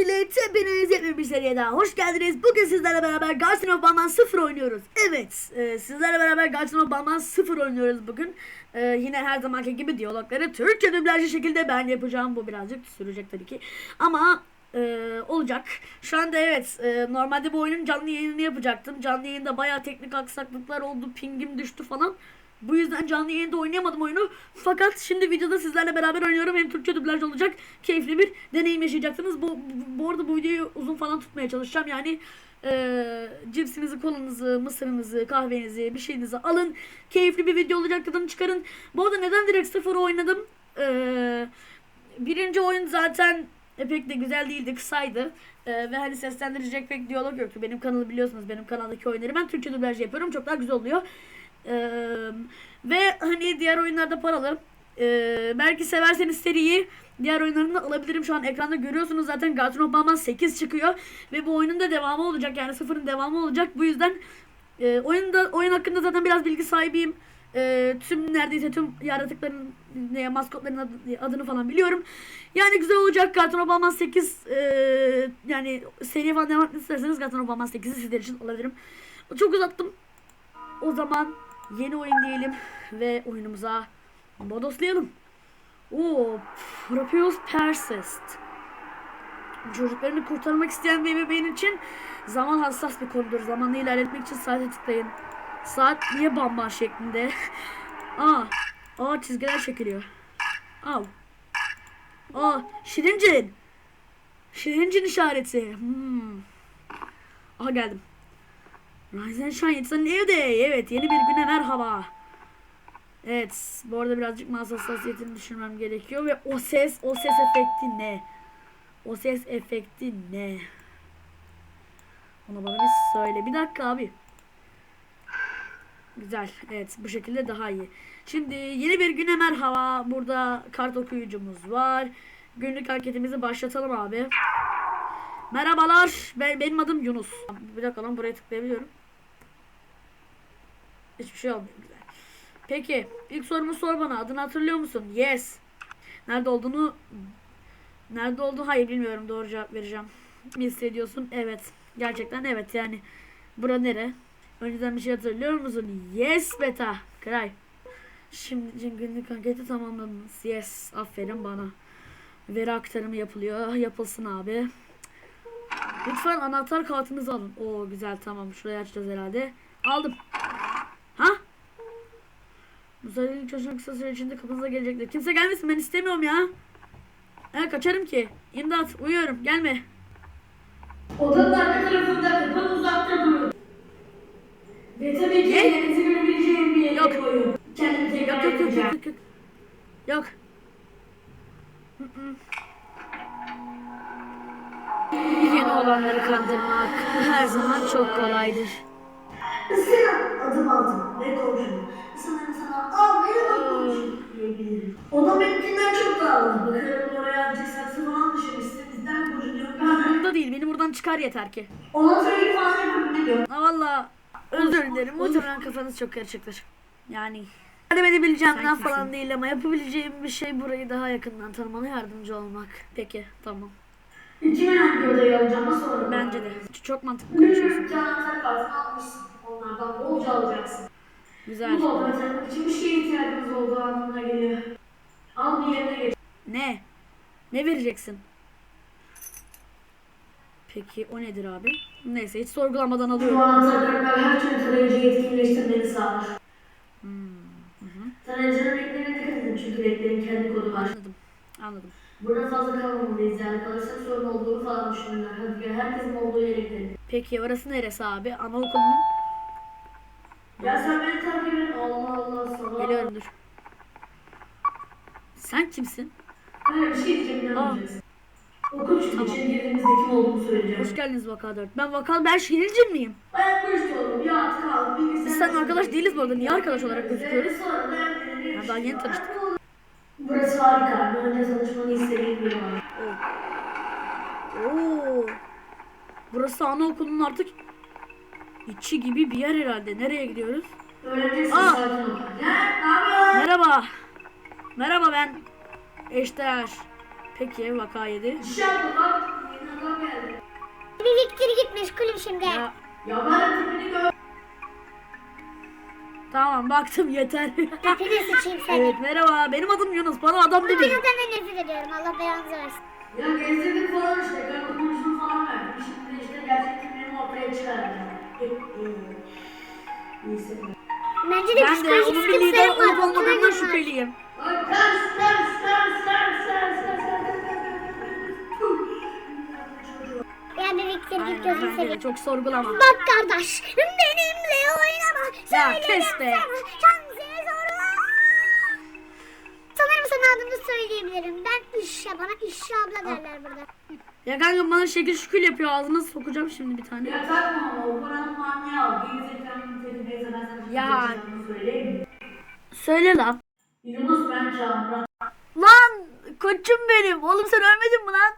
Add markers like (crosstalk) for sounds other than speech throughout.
millet hepiniz yepyeni bir seriye daha hoş geldiniz. Bugün sizlerle beraber Garden of Balman 0 oynuyoruz. Evet e, sizlerle beraber Garden of Balman 0 oynuyoruz bugün. E, yine her zamanki gibi diyalogları Türkçe dublajlı şekilde ben yapacağım. Bu birazcık sürecek tabii ki. Ama e, olacak. Şu anda evet e, normalde bu oyunun canlı yayınını yapacaktım. Canlı yayında bayağı teknik aksaklıklar oldu. Pingim düştü falan. Bu yüzden canlı yayında oynayamadım oyunu. Fakat şimdi videoda sizlerle beraber oynuyorum. Hem Türkçe dublaj olacak. Keyifli bir deneyim yaşayacaksınız. Bu, bu, bu arada bu videoyu uzun falan tutmaya çalışacağım. Yani eee cipsinizi, kolanızı, mısırınızı, kahvenizi, bir şeyinizi alın. Keyifli bir video olacak. Tadını çıkarın. Bu arada neden direkt sıfır oynadım? Eee birinci oyun zaten e, pek de güzel değildi, kısaydı. Ee, ve hani seslendirecek pek diyalog yoktu. Benim kanalı biliyorsunuz, benim kanaldaki oyunları ben Türkçe dublaj yapıyorum. Çok daha güzel oluyor. Ee, ve hani diğer oyunlarda paralı. Ee, belki severseniz seriyi diğer oyunlarını da alabilirim. Şu an ekranda görüyorsunuz zaten Garden of Balman 8 çıkıyor. Ve bu oyunun da devamı olacak. Yani sıfırın devamı olacak. Bu yüzden e, oyunda, oyun hakkında zaten biraz bilgi sahibiyim. E, tüm neredeyse tüm yaratıkların ne maskotların adı- adını falan biliyorum. Yani güzel olacak. Garden of Balman 8 e, yani seri falan devam isterseniz Garden of Balman 8'i sizler için alabilirim. Çok uzattım. O zaman yeni oyun diyelim ve oyunumuza bodoslayalım. Oo, Propius Persist. Çocuklarını kurtarmak isteyen bir bebeğin için zaman hassas bir konudur. Zamanla ilerletmek için saate tıklayın. Saat niye bamban şeklinde? (laughs) Aa, aa çizgiler çekiliyor. Au. Aa, Şirincin. Şirincin işareti. Hmm. Aha geldim. Rise and Shine it's a new day. Evet yeni bir güne merhaba. Evet bu arada birazcık mouse hassasiyetini düşürmem gerekiyor ve o ses o ses efekti ne? O ses efekti ne? Onu bana bir söyle. Bir dakika abi. Güzel. Evet bu şekilde daha iyi. Şimdi yeni bir güne merhaba. Burada kart okuyucumuz var. Günlük hareketimizi başlatalım abi. Merhabalar. Ben, benim adım Yunus. Bir dakika lan buraya tıklayabiliyorum. Hiçbir şey olmuyor. Peki. ilk sorumu sor bana. Adını hatırlıyor musun? Yes. Nerede olduğunu Nerede olduğunu hayır bilmiyorum. Doğru cevap vereceğim. Ne hissediyorsun? Evet. Gerçekten evet yani. Bura nere? Önceden bir şey hatırlıyor musun? Yes beta. Kray. Şimdi günlük anketi tamamladınız. Yes. Aferin bana. Veri aktarımı yapılıyor. Yapılsın abi. Lütfen anahtar kartınızı alın. Oo güzel tamam. Şurayı açacağız herhalde. Aldım. Müsaadenin çocuğun kısa süre içinde kapınıza gelecekler. Kimse gelmesin ben istemiyorum ya. Ha kaçarım ki. İmdat uyuyorum gelme. Odanın arka değil beni buradan çıkar yeter ki. Ona söyleyip falan yapabiliyorum. Ha valla özür dilerim. Muhtemelen kafanız çok karışıktır. Yani yardım edebileceğimden falan kimsin? değil ama yapabileceğim bir şey burayı daha yakından tanımana yardımcı olmak. Peki tamam. Kimin hangi odayı alacağım nasıl olur? Bence de. Çok mantıklı konuşuyorsun. Bugün anahtar kartını almışsın. Onlardan bolca alacaksın. Güzel. Bu dolabı açmak için bir şeye ihtiyacımız olduğu anlamına geliyor. Al bir yerine geç. Ne? Ne vereceksin? Peki o nedir abi? Neyse hiç sorgulamadan alıyorum. anahtar kartlar her türlü tarayıcı yetkinleştirmeni sağlar. Tarayıcının renklerine dikkat edin çünkü renklerin kendi kodu var. Anladım. Anladım. Burada fazla kalmamalıyız yani kalırsak sorun olduğunu falan düşünürler. Hadi gel herkesin olduğu yere gidelim. Peki orası neresi abi? Anaokulunun. Ya sen beni takip et. Allah Allah sana. Geliyorum dur. Sen kimsin? Böyle bir şey diyeceğim inanmayacaksın. Okul çünkü içeri girdiğimizde kim olduğunu söyleyeceğim. Hoş geldiniz Vaka 4. Ben Vaka ben şiircin miyim? Ayak görüştü oğlum. Yat kalk. Bilgisayar Biz seninle arkadaş değiliz bu arada. Niye arkadaş olarak gözüküyoruz? Ya daha yeni tanıştık. Burası harika. Önce tanışmanı istediğim biri var. Oo. Burası anaokulunun artık içi gibi bir yer herhalde. Nereye gidiyoruz? Öğreneceksin Aa. yapıyorsun? Merhaba. Merhaba ben Eşter. Peki vaka 7. Dışarıda bak. geldi. Bir Victor gitmiş kulüp şimdi. Ya, Ya bana tipini gör. tamam baktım yeter. (laughs) Hepini sıçayım seni. evet merhaba benim adım Yunus bana adam Ben demeyin. senden nefret ediyorum. Allah belanızı versin. Ya gezdirdik falan işte. Kanka konuştum falan verdim. Şimdi işte gerçek kimliğimi ortaya çıkaracağım. Neyse. Bence de Ben de psikolojik onun bir lider sıkıntılarım var. olup olmadığından Onlardan var. şüpheliyim. Ters ters ters ters ters Ya bir Victor git Aynen gözünü bence de seveyim. çok sorgulama. Bak kardeş benimle oynama. Ya, Söyle kes be. yapsana, Kendine zorla. Sanırım sana adımı söyleyebilirim. Ben İşşa bana İşşa abla derler burada. Ya kanka bana şekil şükül yapıyor ağzına sokacağım şimdi bir tane. Ya takma o paranın manyağı neyse ben sana şimdi Ya. söyleyeyim? Söyle lan. Yunus ben Çağmuran. Lan koçum benim. Oğlum sen ölmedin mi lan?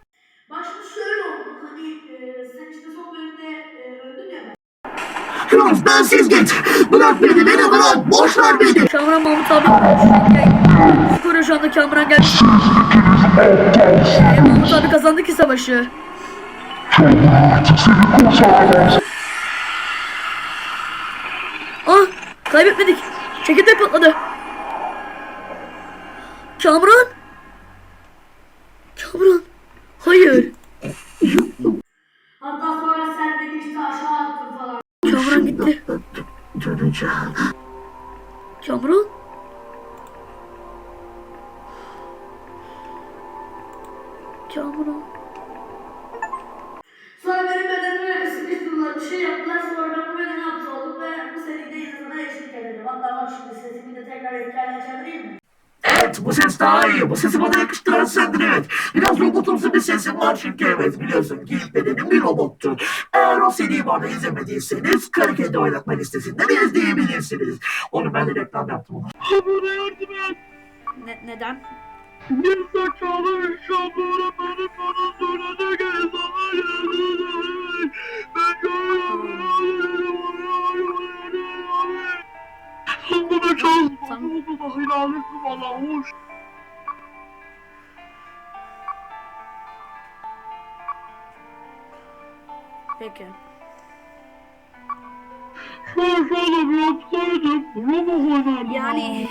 Şimdi şöyle oldu. Hani e, sen işte son bölümde e, öldün ya ben. Yunus bensiz git. Bırak beni beni bırak. Boş ver beni. Kamuran Mahmut abi. Skoru şu anda Kamuran geldi. Ee, Mahmut abi kazandı ki savaşı. Ah kaybetmedik. Çekirdek patladı. Kamuran. Kamuran. Hayır. Hatta sonra sen beni işte aşağı attın falan. Kamuran gitti. Döneceğim. Kamuran. Kamuran. Sonra benim bedenime sıkıştırdılar, bir şey yaptılar. Sonra ben bu bedeni hapse oldum ve bu seride yine sana eşlik ederim. Hatta bak şimdi sesimi de tekrar eski haline çevireyim mi? Evet bu ses daha iyi. Bu sesi bana yakıştıran sendin evet. Biraz bir sesim var çünkü evet biliyorsun ki ilk bedenim bir robottu. Eğer o seriyi bana izlemediyseniz Karı Kedi Oynatma listesinden izleyebilirsiniz. Onu ben de reklam yaptım ona. Bana yardım et. Ne, neden? Bir zekalı şamura benim bana söyledi ki sana yardım Ben görüyorum. Sen bana çalsın. Tamam. Bu da hilalesi bana hoş. Peki. Yani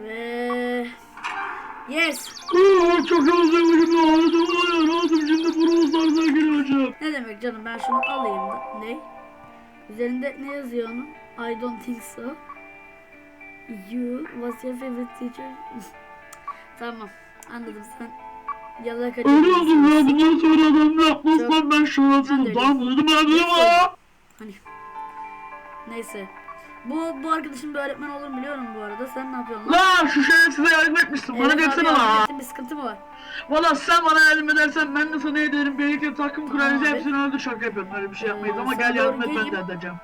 ve yes. Aa, çok ya. Hadi var ya rahatım şimdi bronzlarına gireceğim. Ne demek canım ben şunu alayım da. Ne? Üzerinde ne yazıyor onun? I don't think so. You was your favorite teacher. tamam anladım sen yalaka Ölüyordum ya bundan sonra adam yapmazsam ben Ben de şurasını öyleyim. tam dedim Neyse. ya. Hani neyse. Bu bu arkadaşım bir öğretmen olur biliyorum bu arada. Sen ne yapıyorsun lan? La şu şerefsize yardım etmişsin bana Evet abi, gelsene yardım la. ettim, bir sıkıntı mı var? Valla sen bana yardım edersen ben de sana ederim. Birlikte takım kurarız Abi. hepsini öldür şaka yapıyorum öyle bir şey yapmayız Ee, ama gel yardım et ben de edeceğim.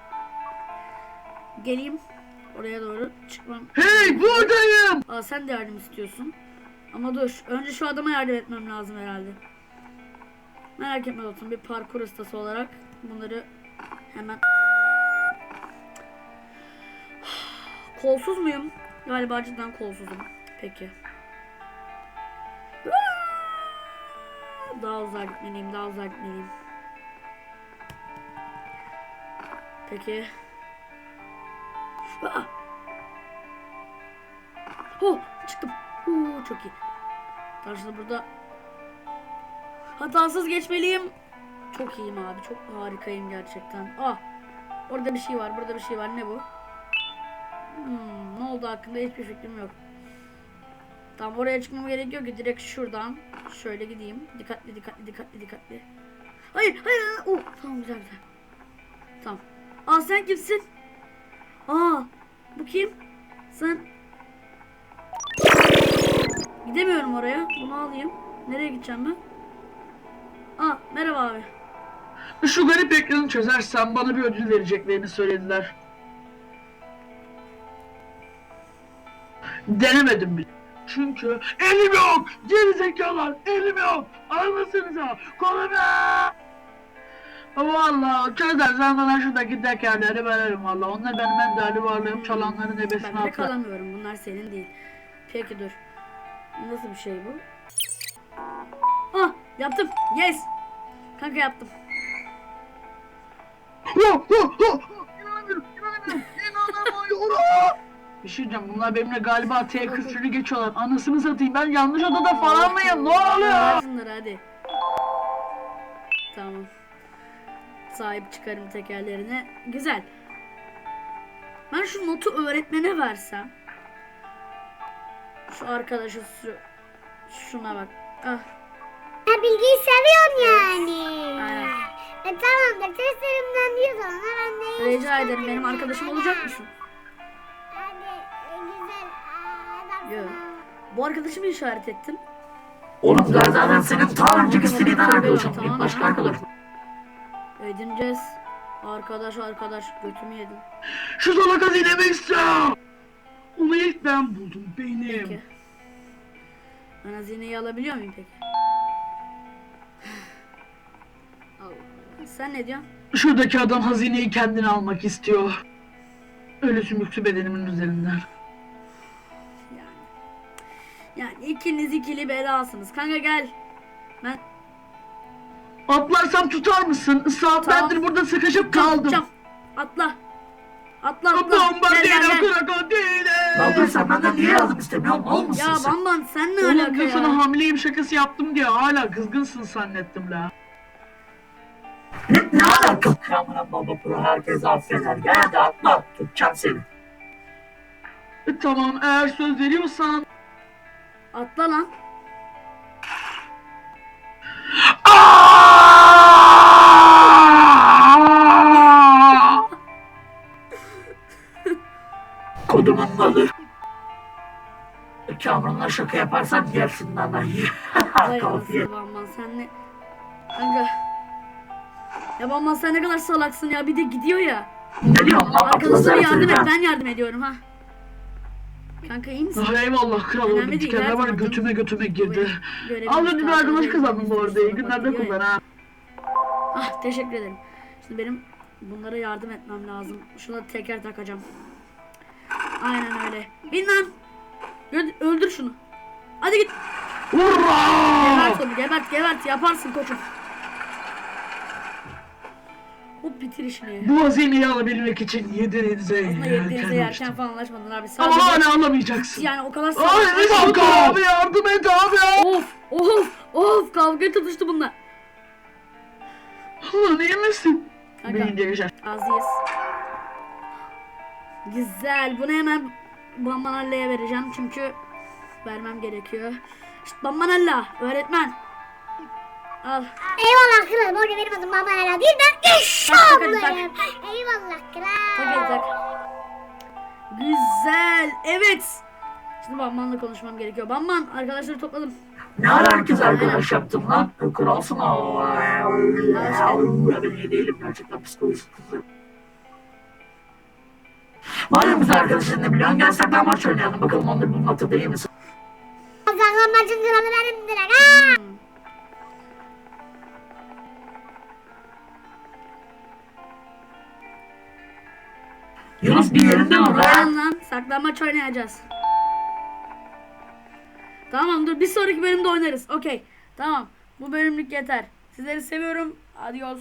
Geleyim. Oraya doğru çıkmam. Hey buradayım. Aa sen de yardım istiyorsun. Ama dur. Önce şu adama yardım etmem lazım herhalde. Merak etme dostum. Bir parkur ustası olarak bunları hemen... (sighs) Kolsuz muyum? Galiba cidden kolsuzum. Peki. Daha uzağa gitmeliyim. Daha uzağa gitmeliyim. Peki. Oh çıktım. Oo, çok iyi. Şimdi burada hatasız geçmeliyim. Çok iyiyim abi. Çok harikayım gerçekten. Ah. Orada bir şey var. Burada bir şey var. Ne bu? Hmm, ne oldu hakkında hiçbir fikrim yok. Tamam oraya çıkmama gerek yok ki. Direkt şuradan şöyle gideyim. Dikkatli dikkatli dikkatli dikkatli. Hayır. hayır. Oh, tamam güzel güzel. Tamam. Aa sen kimsin? Aa bu kim? Sen Gidemiyorum oraya. Bunu alayım. Nereye gideceğim ben? Aa merhaba abi. Şu garip ekranı çözersen bana bir ödül vereceklerini söylediler. Denemedim bile. Çünkü elim yok. Geri zekalar elim yok. Anlasanıza. Kolum yok. Valla çözersen bana şuradaki tekerleri veririm valla. Onlar benim en değerli varlığım çalanların Ben ebesine de atlar. kalamıyorum. Bunlar senin değil. Peki dur. Nasıl bir şey bu? Ah yaptım. Yes. Kanka yaptım. Ho! İnanamıyorum, inanamıyorum, inanamıyorum. Bir şey diyeceğim bunlar benimle galiba T küfrünü geçiyorlar. Anasını satayım ben yanlış odada falan mıyım? Ne Ver oluyor? şunları hadi. Tamam. Sahip çıkarım tekerlerine. Güzel. Ben şu notu öğretmene versem. Şu arkadaşı şu, şuna bak. Ah. Ha bilgiyi seviyorsun yani. Aynen. E tamam da testlerimden diyorsan ha ben de Rica ederim benim arkadaşım olacak mısın? Hadi e, güzel. Yok. Bu arkadaşımı işaret ettim. Oğlum ben zaten senin ta önceki silinden arkadaşım. Başka tamam. Edineceğiz. Arkadaş arkadaş götümü yedin. Şu salak hazinemi istiyorum. Onu ilk ben buldum benim. Peki. Ben hazineyi alabiliyor muyum peki? Sen ne diyorsun? Şuradaki adam hazineyi kendine almak istiyor. Öyle sümüksü bedenimin üzerinden. Yani. Yani ikiniz ikili belasınız. Kanka gel. Ben Atlarsam tutar mısın? Saatlerdir burada sıkışıp kaldım. Tutacağım. Atla. Atla atla. Bomba Gel değil gel gel. krokodile. Lan dur sen benden niye yardım istemiyorsun? Mal mısın Ya sen? Bamban sen ne Oğlum alaka ben sana ya? hamileyim şakası yaptım diye hala kızgınsın zannettim la. Ne, ne alaka? Kamera baba pro herkes affeder. Gel hadi atla. Tutacağım seni. E, tamam eğer söz veriyorsan. Atla lan. Kamran'la şaka yaparsan yersin lan lan. (laughs) Vay Kafir. anasını Bamban sen ne? Kanka. Ya Bamban sen ne kadar salaksın ya bir de gidiyor ya. Ne diyorsun lan? Arkadaşlara yardım et ben yardım ediyorum ha. Kanka iyi misin? Ah, eyvallah kral oldum. Kendine her var götüme götüme girdi. Önce bir arkadaş kazandım bu arada. İyi günlerde kullan ha. Ah teşekkür ederim. Şimdi benim bunlara yardım etmem lazım. Şuna teker takacağım. Aynen öyle. Bin Öldür şunu. Hadi git. Gebert onu gebert gebert yaparsın koçum. Hop bitir işini. Bu hazineyi alabilmek için yediğinize Aslında yediğinizde yerken falan anlaşmadın abi. Ama Sadece hala alamayacaksın. yani o kadar Ay sağ- bir dakika abi yardım et abi. Of of of kavga tutuştu bunlar. Lan iyi misin? Kanka. Benim geleceğim. Aziz. Güzel. Bunu hemen Bambanalla'ya vereceğim çünkü vermem gerekiyor. İşte Bambanalla öğretmen. Al. Eyvallah kral. Bu arada benim adım Mama Hala değil ben ablayım. Eyvallah kral. Tak hadi tak. Güzel. Evet. Şimdi Bamban'la konuşmam gerekiyor. Bamban arkadaşları topladım. Ne ara herkes arkadaş yaptım lan? Kralsın o. Ben değilim gerçekten psikolojik kızım. Madem biz arkadaşın ne biliyorsun gel maç oynayalım bakalım onları bulmakta değil misin? Saklanmacın kralı benimdir ha. Yunus bir yerinden ol lan. Dayan lan. Saklanmaç oynayacağız. Tamam dur bir sonraki bölümde oynarız. Okey. Tamam. Bu bölümlük yeter. Sizleri seviyorum. Adios.